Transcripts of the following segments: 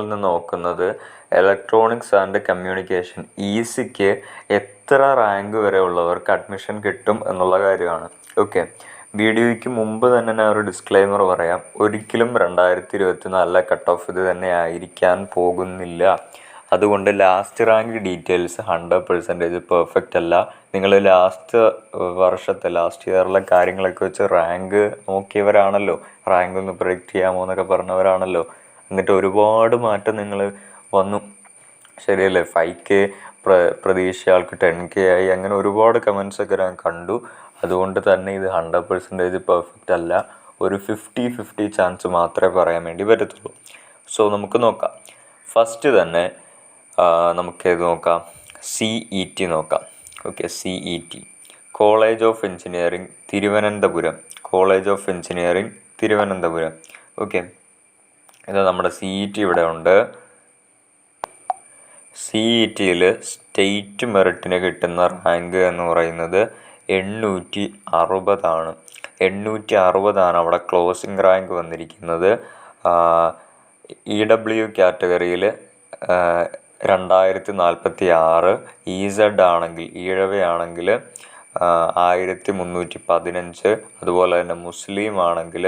നിന്ന് നോക്കുന്നത് electronics and communication ഈസിക്ക് എത്ര റാങ്ക് വരെ ഉള്ളവർക്ക് അഡ്മിഷൻ കിട്ടും എന്നുള്ള കാര്യമാണ്. ഓക്കെ വീഡിയോയ്ക്ക് മുമ്പ് തന്നെ ഞാൻ ഒരു ഡിസ്ക്ലൈമർ പറയാം. ഒരിക്കലും രണ്ടായിരത്തി ഇരുപത്തി നാലിലെ കട്ട് ഓഫ് ഇത് തന്നെ ആയിരിക്കാൻ പോകുന്നില്ല. അതുകൊണ്ട് last rank details hundred percentage perfect അല്ല. നിങ്ങൾ ലാസ്റ്റ് വർഷത്തെ ലാസ്റ്റ് ഇയറിലെ കാര്യങ്ങളൊക്കെ വെച്ച് റാങ്ക് നോക്കിയവരാണല്ലോ. റാങ്ക് ഒന്ന് പ്രൊഡിക്റ്റ് ചെയ്യാമോ എന്നൊക്കെ പറഞ്ഞവരാണല്ലോ. എന്നിട്ട് ഒരുപാട് മാറ്റം നിങ്ങൾ വന്നു. ശരിയല്ലേ? ഫൈവ് കെ പ്ര പ്രതീക്ഷ ആൾക്ക് ടെൻ കെ ആയി അങ്ങനെ ഒരുപാട് കമൻസ് ഒക്കെ ഞാൻ കണ്ടു. അതുകൊണ്ട് തന്നെ ഇത് ഹൺഡ്രഡ് പെർസെന്റേജ് പെർഫെക്റ്റ് അല്ല. ഒരു ഫിഫ്റ്റി ഫിഫ്റ്റി ചാൻസ് മാത്രമേ പറയാൻ വേണ്ടി പറ്റത്തുള്ളൂ. സോ നമുക്ക് നോക്കാം. ഫസ്റ്റ് തന്നെ നമുക്ക് ഇത് നോക്കാം? സി ഇ ടി നോക്കാം. Okay C E T college of engineering Thiruvananthapuram. College of engineering Thiruvananthapuram. Okay ഇത് നമ്മുടെ സി ഇ ടി ഇവിടെ ഉണ്ട്. സി ഇ ടിയിൽ സ്റ്റേറ്റ് മെറിറ്റിന് കിട്ടുന്ന റാങ്ക് എന്ന് പറയുന്നത് എണ്ണൂറ്റി അറുപതാണ് എണ്ണൂറ്റി അറുപതാണ് അവിടെ ക്ലോസിംഗ് റാങ്ക് വന്നിരിക്കുന്നത്. ഇ ഡബ്ല്യു കാറ്റഗറിയിൽ രണ്ടായിരത്തി നാൽപ്പത്തി ആറ് ഇ സെഡ് ആണെങ്കിൽ ഈഴവയാണെങ്കിൽ ആയിരത്തി മുന്നൂറ്റി പതിനഞ്ച് അതുപോലെ തന്നെ മുസ്ലിം ആണെങ്കിൽ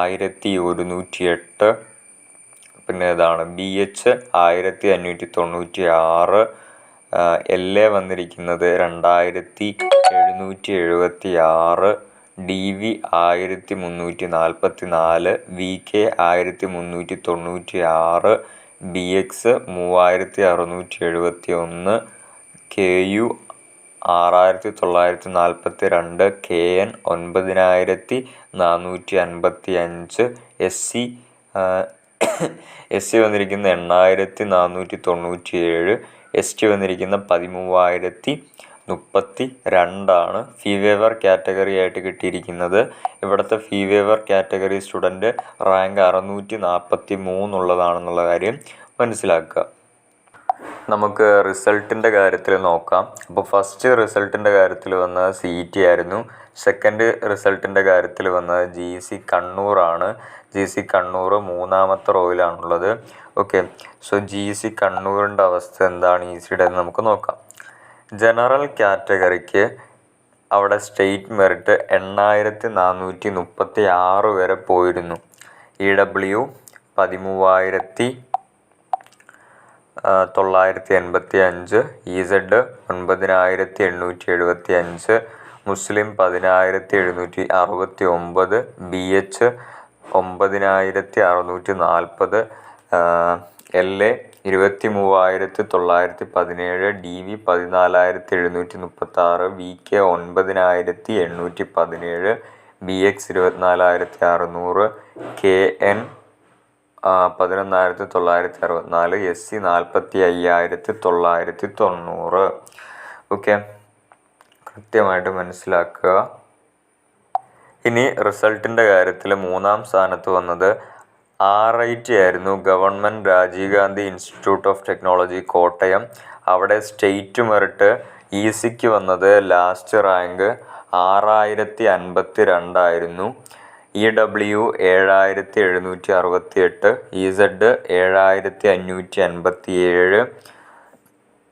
ആയിരത്തി ഒരുന്നൂറ്റി എട്ട് പിന്നെ ഇതാണ് ബി എച്ച് ആയിരത്തി അഞ്ഞൂറ്റി തൊണ്ണൂറ്റി ആറ് എൽ എ വന്നിരിക്കുന്നത് രണ്ടായിരത്തി എഴുന്നൂറ്റി എഴുപത്തി ആറ് ഡി വി ആയിരത്തി മുന്നൂറ്റി നാൽപ്പത്തി നാല് വി കെ ആയിരത്തി മുന്നൂറ്റി തൊണ്ണൂറ്റി ആറ് ബി എക്സ് മൂവായിരത്തി അറുന്നൂറ്റി എഴുപത്തി ഒന്ന് കെ യു ആറായിരത്തി തൊള്ളായിരത്തി നാൽപ്പത്തി രണ്ട് കെ എൻ ഒൻപതിനായിരത്തി നാനൂറ്റി അൻപത്തി അഞ്ച് എസ് സി എസ് സി വന്നിരിക്കുന്ന എണ്ണായിരത്തി നാനൂറ്റി തൊണ്ണൂറ്റി ഏഴ് എസ് ടി വന്നിരിക്കുന്ന പതിമൂവായിരത്തി മുപ്പത്തി രണ്ടാണ് ഫീ വേവർ കാറ്റഗറി ആയിട്ട് കിട്ടിയിരിക്കുന്നത്. ഇവിടുത്തെ fee waiver category student rank അറുന്നൂറ്റി നാൽപ്പത്തി മൂന്നുള്ളതാണെന്നുള്ള കാര്യം മനസ്സിലാക്കുക. നമുക്ക് റിസൾട്ടിന്റെ കാര്യത്തിൽ നോക്കാം. അപ്പോൾ ഫസ്റ്റ് റിസൾട്ടിന്റെ കാര്യത്തിൽ വന്നത് സി ടി ആയിരുന്നു. സെക്കൻഡ് റിസൾട്ടിന്റെ കാര്യത്തിൽ വന്നത് ജി സി കണ്ണൂറാണ്. ജി സി കണ്ണൂർ മൂന്നാമത്തെ റോയിലാണുള്ളത് ഓക്കെ സോ ജി സി കണ്ണൂരിന്റെ അവസ്ഥ എന്താണ് ഈ സിയുടെ എന്ന് നമുക്ക് നോക്കാം. ജനറൽ കാറ്റഗറിക്ക് അവിടെ സ്റ്റേറ്റ് മെറിറ്റ് എണ്ണായിരത്തി നാനൂറ്റി മുപ്പത്തി ആറ് വരെ പോയിരുന്നു. ഇ ഡബ്ല്യു പതിമൂവായിരത്തി തൊള്ളായിരത്തി എൺപത്തി അഞ്ച് ഈസഡ് സെഡ് ഒൻപതിനായിരത്തി എണ്ണൂറ്റി എഴുപത്തി അഞ്ച് മുസ്ലിം പതിനായിരത്തി എഴുന്നൂറ്റി അറുപത്തി ഒമ്പത് ബി എച്ച് ഒമ്പതിനായിരത്തി അറുന്നൂറ്റി നാൽപ്പത് എൽ എ ഇരുപത്തി മൂവായിരത്തി തൊള്ളായിരത്തി പതിനേഴ് ഡി വി പതിനാലായിരത്തി എഴുന്നൂറ്റി മുപ്പത്താറ് വി കെ ഒൻപതിനായിരത്തി എണ്ണൂറ്റി പതിനേഴ് ബി എക്സ് ഇരുപത്തിനാലായിരത്തി അറുന്നൂറ് കെ എൻ പതിനൊന്നായിരത്തി തൊള്ളായിരത്തി അറുപത്തിനാല് എസ് സി നാൽപ്പത്തി അയ്യായിരത്തി തൊള്ളായിരത്തി തൊണ്ണൂറ് ഓക്കെ കൃത്യമായിട്ട് മനസ്സിലാക്കുക. ഇനി റിസൾട്ടിന്റെ കാര്യത്തിൽ മൂന്നാം സ്ഥാനത്ത് വന്നത് ആർ ഐ ടി ആയിരുന്നു government Rajiv Gandhi institute of technology Kottayam. അവിടെ സ്റ്റേറ്റ് മെറിറ്റ് ഇ സിക്ക് വന്നത് ലാസ്റ്റ് റാങ്ക് ആറായിരത്തി അൻപത്തി രണ്ടായിരുന്നു ഇ ഡബ്ല്യു ഏഴായിരത്തി എഴുന്നൂറ്റി അറുപത്തി എട്ട് ഇ സെഡ് ഏഴായിരത്തി അഞ്ഞൂറ്റി അൻപത്തി ഏഴ്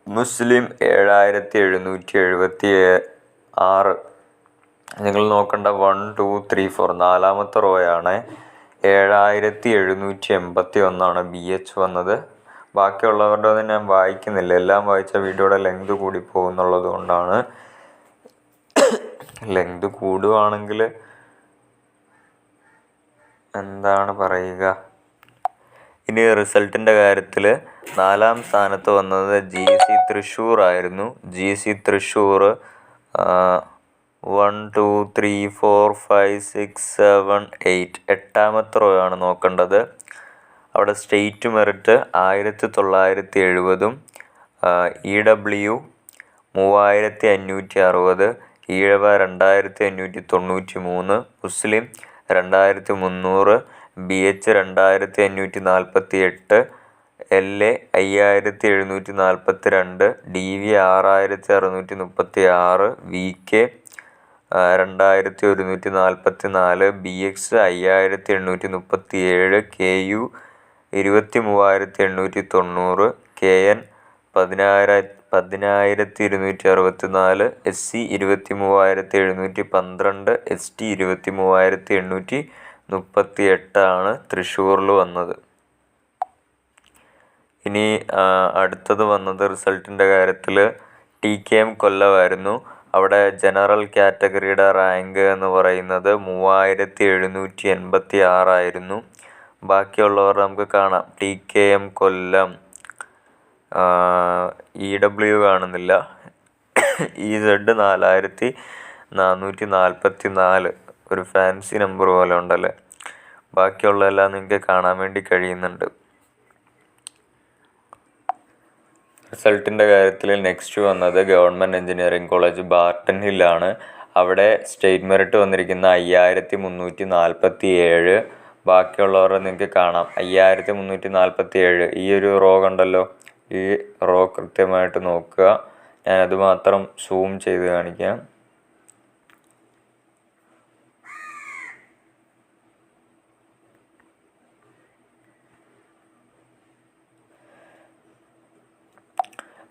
മുസ്ലിം ഏഴായിരത്തി എഴുന്നൂറ്റി എഴുപത്തി ആറ് നിങ്ങൾ നോക്കേണ്ട വൺ ടു ത്രീ ഫോർ നാലാമത്തെ റോയാണ് ഏഴായിരത്തി എഴുന്നൂറ്റി എൺപത്തി ഒന്നാണ് ബി എച്ച് വന്നത്. ബാക്കിയുള്ളവരുടെ ഒന്നും ഞാൻ വായിക്കുന്നില്ല. എല്ലാം വായിച്ച വീഡിയോയുടെ ലെങ്ത് കൂടി പോകുന്നുള്ളത് കൊണ്ടാണ്. ലെങ്ത് കൂടുവാണെങ്കിൽ എന്താണ് പറയുക? ഇനി റിസൾട്ടിന്റെ കാര്യത്തിൽ നാലാം സ്ഥാനത്ത് വന്നത് ജി സി തൃശ്ശൂർ ആയിരുന്നു. G C Thrissur one two three four five six seven eight എട്ടാമത്തെ റോ ആണ് നോക്കേണ്ടത്. അവിടെ സ്റ്റേറ്റ് മെറിറ്റ് ആയിരത്തി തൊള്ളായിരത്തി എഴുപതും ഇ ഡബ്ല്യു മൂവായിരത്തി അഞ്ഞൂറ്റി അറുപത് ഈഴവ രണ്ടായിരത്തി അഞ്ഞൂറ്റി തൊണ്ണൂറ്റി മൂന്ന് മുസ്ലിം രണ്ടായിരത്തി മുന്നൂറ് ബി എച്ച് രണ്ടായിരത്തി അഞ്ഞൂറ്റി നാൽപ്പത്തി എട്ട് എൽ എ അയ്യായിരത്തി എഴുന്നൂറ്റി നാൽപ്പത്തി രണ്ട് ഡി വി ആറായിരത്തി അറുന്നൂറ്റി മുപ്പത്തി ആറ് വി കെ രണ്ടായിരത്തി ഒരുന്നൂറ്റി നാൽപ്പത്തി നാല് ബി എക്സ് അയ്യായിരത്തി എണ്ണൂറ്റി മുപ്പത്തി ഏഴ് കെ യു ഇരുപത്തി മൂവായിരത്തി എണ്ണൂറ്റി തൊണ്ണൂറ് കെ എൻ പതിനായിര പതിനായിരത്തി ഇരുന്നൂറ്റി അറുപത്തി നാല് എസ് സി ഇരുപത്തി മൂവായിരത്തി എഴുന്നൂറ്റി പന്ത്രണ്ട് എസ് ടി ഇരുപത്തി മൂവായിരത്തി എണ്ണൂറ്റി മുപ്പത്തി എട്ടാണ് തൃശ്ശൂരിൽ വന്നത്. ഇനി അടുത്തത് വന്നത് റിസൾട്ടിന്റെ കാര്യത്തിൽ ടി കെ എം കൊല്ലമായിരുന്നു. അവിടെ ജനറൽ കാറ്റഗറിയുടെ റാങ്ക് എന്ന് പറയുന്നത് മൂവായിരത്തി എഴുന്നൂറ്റി എൺപത്തി ആറായിരുന്നു ബാക്കിയുള്ളവർ നമുക്ക് കാണാം. T K M Kollam. E W കാണുന്നില്ല. ഇ സെഡ് നാലായിരത്തി നാനൂറ്റി നാൽപ്പത്തി നാല് ഒരു ഫാൻസി നമ്പർ പോലെ ഉണ്ടല്ലേ? ബാക്കിയുള്ളതെല്ലാം നിങ്ങൾക്ക് കാണാൻ വേണ്ടി കഴിയുന്നുണ്ട്. റിസൾട്ടിന്റെ കാര്യത്തിൽ നെക്സ്റ്റ് വന്നത് ഗവൺമെന്റ് എഞ്ചിനീയറിംഗ് കോളേജ് ബാർട്ടൺ ഹില്ലാണ് അവിടെ സ്റ്റേറ്റ് മെറിറ്റ് വന്നിരിക്കുന്ന അയ്യായിരത്തി മുന്നൂറ്റി നാൽപ്പത്തി ഏഴ് ബാക്കിയുള്ളവരെ നിങ്ങൾക്ക് കാണാം. അയ്യായിരത്തി മുന്നൂറ്റി നാൽപ്പത്തി ഏഴ് ഈ ഒരു റോ കണ്ടല്ലോ? ഈ റോ കൃത്യമായിട്ട് നോക്കുക. ഞാനത് മാത്രം സൂം ചെയ്ത് കാണിക്കാം.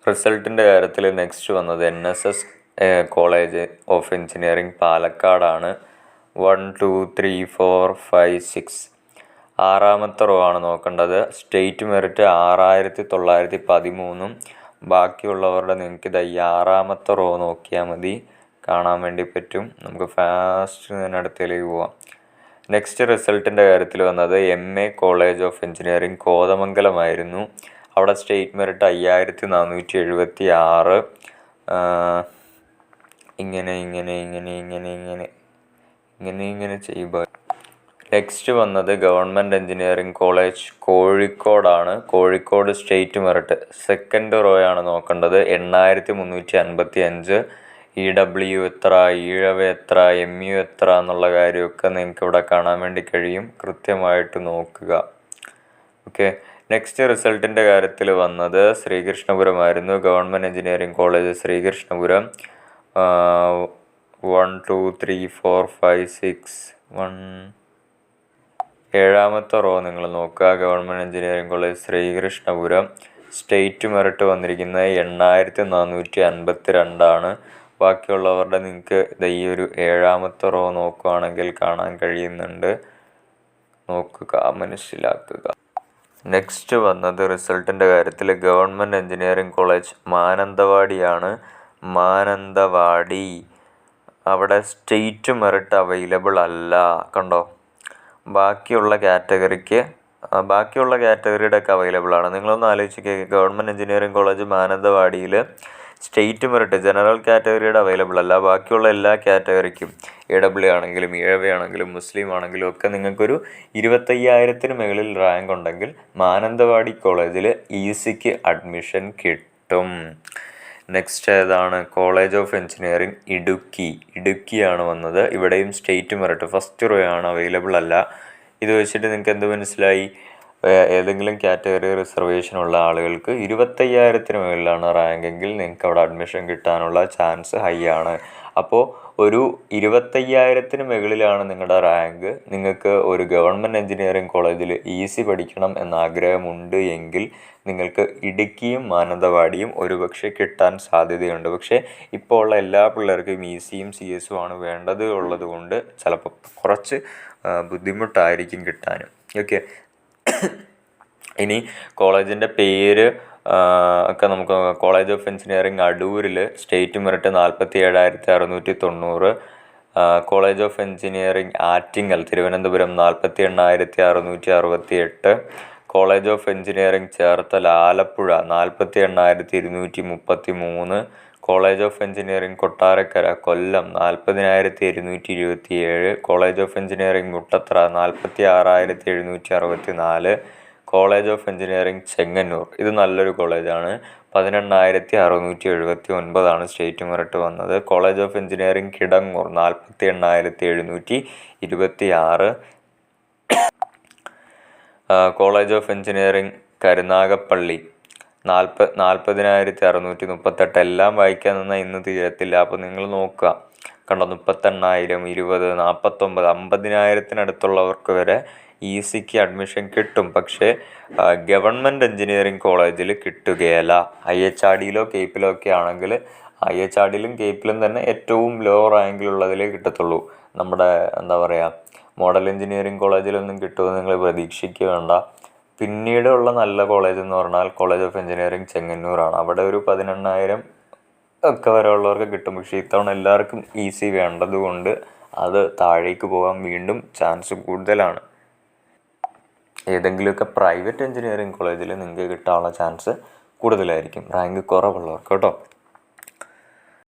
റിസൾട്ടിന്റെ കാര്യത്തിൽ നെക്സ്റ്റ് വന്നത് N S S college of engineering പാലക്കാടാണ്. One two three four five six. ആറാമത്തെ റോ ആണ് നോക്കേണ്ടത്. സ്റ്റേറ്റ് മെറിറ്റ് ആറായിരത്തി തൊള്ളായിരത്തി പതിമൂന്നും ബാക്കിയുള്ളവരുടെ നിങ്ങൾക്ക് ഇത് ഈ ആറാമത്തെ റോ നോക്കിയാൽ മതി. കാണാൻ വേണ്ടി പറ്റും. നമുക്ക് ഫാസ്റ്റ് തന്നെ അടുത്തേക്ക് പോവാം. നെക്സ്റ്റ് റിസൾട്ടിന്റെ കാര്യത്തിൽ വന്നത് M A college of engineering കോതമംഗലമായിരുന്നു അവിടെ സ്റ്റേറ്റ് മെറിറ്റ് അയ്യായിരത്തി നാനൂറ്റി എഴുപത്തി ആറ് ഇങ്ങനെ ഇങ്ങനെ ഇങ്ങനെ ഇങ്ങനെ ഇങ്ങനെ ഇങ്ങനെ ഇങ്ങനെ ചെയ്യുമ്പോൾ നെക്സ്റ്റ് വന്നത് ഗവൺമെന്റ് എഞ്ചിനീയറിംഗ് കോളേജ് കോഴിക്കോടാണ്. Kozhikode state merit. Second row ആണ് നോക്കേണ്ടത്. എണ്ണായിരത്തി മുന്നൂറ്റി അൻപത്തി അഞ്ച് ഇ ഡബ്ല്യു എത്ര ഈഴവ എത്ര എം യു എത്ര എന്നുള്ള കാര്യമൊക്കെ നിങ്ങൾക്ക് ഇവിടെ കാണാൻ വേണ്ടി കഴിയും. കൃത്യമായിട്ട് നോക്കുക. ഓക്കെ. നെക്സ്റ്റ് റിസൾട്ടിന്റെ കാര്യത്തിൽ വന്നത് ശ്രീകൃഷ്ണപുരമായിരുന്നു government engineering college Sreekrishnapuram. One two three four five six one ഏഴാമത്തെ റോ നിങ്ങൾ നോക്കുക. Government engineering college Sreekrishnapuram. State merit വന്നിരിക്കുന്നത് എണ്ണായിരത്തി നാനൂറ്റി അൻപത്തി രണ്ടാണ് ബാക്കിയുള്ളവരുടെ നിങ്ങൾക്ക് ഈ ഒരു ഏഴാമത്തെ റോ നോക്കുകയാണെങ്കിൽ കാണാൻ കഴിയുന്നുണ്ട്. നോക്കുക മനസ്സിലാക്കുക. നെക്സ്റ്റ് വന്നത് റിസൾട്ടിന്റെ കാര്യത്തിൽ ഗവൺമെന്റ് എഞ്ചിനീയറിംഗ് കോളേജ് മാനന്തവാടിയാണ്. മാനന്തവാടി. അവിടെ സ്റ്റേറ്റ് മെറിറ്റ് അവൈലബിൾ അല്ല. കണ്ടോ? ബാക്കിയുള്ള കാറ്റഗറിക്ക് ബാക്കിയുള്ള കാറ്റഗറിയുടെയൊക്കെ അവൈലബിൾ ആണ്. നിങ്ങളൊന്ന് ആലോചിക്കുക ഗവൺമെന്റ് എഞ്ചിനീയറിംഗ് കോളേജ് മാനന്തവാടിയിൽ സ്റ്റേറ്റ് മെറിറ്റ് ജനറൽ കാറ്റഗറിയുടെ അവൈലബിൾ അല്ല. ബാക്കിയുള്ള എല്ലാ കാറ്റഗറിക്കും എ ഡബ്ല്യു ആണെങ്കിലും ഇഴവ ആണെങ്കിലും മുസ്ലിം ആണെങ്കിലും ഒക്കെ നിങ്ങൾക്കൊരു ഇരുപത്തയ്യായിരത്തിന് മുകളിൽ റാങ്ക് ഉണ്ടെങ്കിൽ മാനന്തവാടി കോളേജിൽ ഇ സിക്ക് അഡ്മിഷൻ കിട്ടും. നെക്സ്റ്റ് ഏതാണ്? College of engineering Idukki. ഇടുക്കിയാണ് വന്നത്. ഇവിടെയും സ്റ്റേറ്റ് മെറിറ്റ് ഫസ്റ്റ് റോ ആണ് അവൈലബിൾ അല്ല. ഇത് വെച്ചിട്ട് നിങ്ങൾക്ക് എന്ത് മനസ്സിലായി? ഏതെങ്കിലും കാറ്റഗറി റിസർവേഷൻ ഉള്ള ആളുകൾക്ക് ഇരുപത്തയ്യായിരത്തിന് മുകളിലാണ് റാങ്കെങ്കിൽ നിങ്ങൾക്ക് അവിടെ അഡ്മിഷൻ കിട്ടാനുള്ള ചാൻസ് ഹൈ ആണ്. അപ്പോൾ ഒരു ഇരുപത്തയ്യായിരത്തിന് മുകളിലാണ് നിങ്ങളുടെ റാങ്ക്. നിങ്ങൾക്ക് ഒരു ഗവൺമെന്റ് എഞ്ചിനീയറിംഗ് കോളേജിൽ ഈസി പഠിക്കണം എന്ന ആഗ്രഹമുണ്ട് എങ്കിൽ നിങ്ങൾക്ക് ഇടുക്കിയും മാനന്തവാടിയും ഒരുപക്ഷെ കിട്ടാൻ സാധ്യതയുണ്ട്. പക്ഷേ ഇപ്പോൾ ഉള്ള എല്ലാ പിള്ളേർക്കും ഈസിയും സി എസും ആണ് വേണ്ടത് ഉള്ളത് കൊണ്ട് ചിലപ്പോൾ കുറച്ച് ബുദ്ധിമുട്ടായിരിക്കും കിട്ടാനും. ഓക്കെ. ഇനി കോളേജിന്റെ പേര് ഒക്കെ നമുക്ക് കോളേജ് ഓഫ് എഞ്ചിനീയറിംഗ് അടൂരിൽ സ്റ്റേറ്റ് മെറിറ്റ് നാൽപ്പത്തി ഏഴായിരത്തി അറുന്നൂറ്റി തൊണ്ണൂറ് college of engineering Attingal Thiruvananthapuram നാൽപ്പത്തി എണ്ണായിരത്തി അറുന്നൂറ്റി അറുപത്തി എട്ട് college of engineering Cherthala Alappuzha നാൽപ്പത്തി എണ്ണായിരത്തി ഇരുന്നൂറ്റി മുപ്പത്തി മൂന്ന് college of engineering Kottarakkara Kollam നാൽപ്പതിനായിരത്തി ഇരുന്നൂറ്റി ഇരുപത്തി ഏഴ് കോളേജ് ഓഫ് എഞ്ചിനീയറിംഗ് മുട്ടത്ര നാൽപ്പത്തി ആറായിരത്തി എഴുന്നൂറ്റി അറുപത്തി നാല് കോളേജ് ഓഫ് എഞ്ചിനീയറിംഗ് ചെങ്ങന്നൂർ ഇത് നല്ലൊരു കോളേജാണ് പതിനെണ്ണായിരത്തി അറുന്നൂറ്റി എഴുപത്തി ഒൻപതാണ് സ്റ്റേറ്റ് മെറിറ്റ് വന്നത്. College of engineering Kidangoor. നാൽപ്പത്തി എണ്ണായിരത്തി എഴുന്നൂറ്റി ഇരുപത്തി ആറ് കോളേജ് ഓഫ് എഞ്ചിനീയറിംഗ് കരുനാഗപ്പള്ളി. നാൽപ്പ നാൽപ്പതിനായിരത്തി അറുന്നൂറ്റി മുപ്പത്തെട്ട് എല്ലാം വായിക്കാൻ നിന്നാൽ ഇന്ന് തീരത്തില്ല. അപ്പോൾ നിങ്ങൾ നോക്കുക. കണ്ടോ മുപ്പത്തെണ്ണായിരം ഇരുപത് നാൽപ്പത്തൊമ്പത് അമ്പതിനായിരത്തിനടുത്തുള്ളവർക്ക് വരെ സിക്ക് അഡ്മിഷൻ കിട്ടും. പക്ഷേ ഗവൺമെന്റ് എഞ്ചിനീയറിംഗ് കോളേജിൽ കിട്ടുകയല്ല. ഐ എച്ച് ആർ ഡിയിലോ കേപ്പിലോ ഒക്കെ ആണെങ്കിൽ ഐ എച്ച് ആർ ഡിയിലും കേപ്പിലും തന്നെ ഏറ്റവും ലോ റാങ്കിലുള്ളതിലേ കിട്ടത്തുള്ളൂ. നമ്മുടെ എന്താ പറയുക മോഡൽ എഞ്ചിനീയറിംഗ് കോളേജിലൊന്നും കിട്ടുമെന്ന് നിങ്ങൾ പ്രതീക്ഷിക്കുക പിന്നീടുള്ള നല്ല കോളേജ് എന്ന് പറഞ്ഞാൽ കോളേജ് ഓഫ് എഞ്ചിനീയറിംഗ് ചെങ്ങന്നൂരാണ്. അവിടെ ഒരു പതിനെണ്ണായിരം ഒക്കെ വരെ ഉള്ളവർക്ക് കിട്ടും. പക്ഷേ ഇത്തവണ എല്ലാവർക്കും ഈസി വേണ്ടത് കൊണ്ട് അത് താഴേക്ക് പോകാൻ വീണ്ടും ചാൻസ് കൂടുതലാണ്. ഏതെങ്കിലുമൊക്കെ പ്രൈവറ്റ് എഞ്ചിനീയറിംഗ് കോളേജിൽ നിങ്ങൾക്ക് കിട്ടാനുള്ള ചാൻസ് കൂടുതലായിരിക്കും. റാങ്ക് കുറവുള്ളവർക്ക് കേട്ടോ.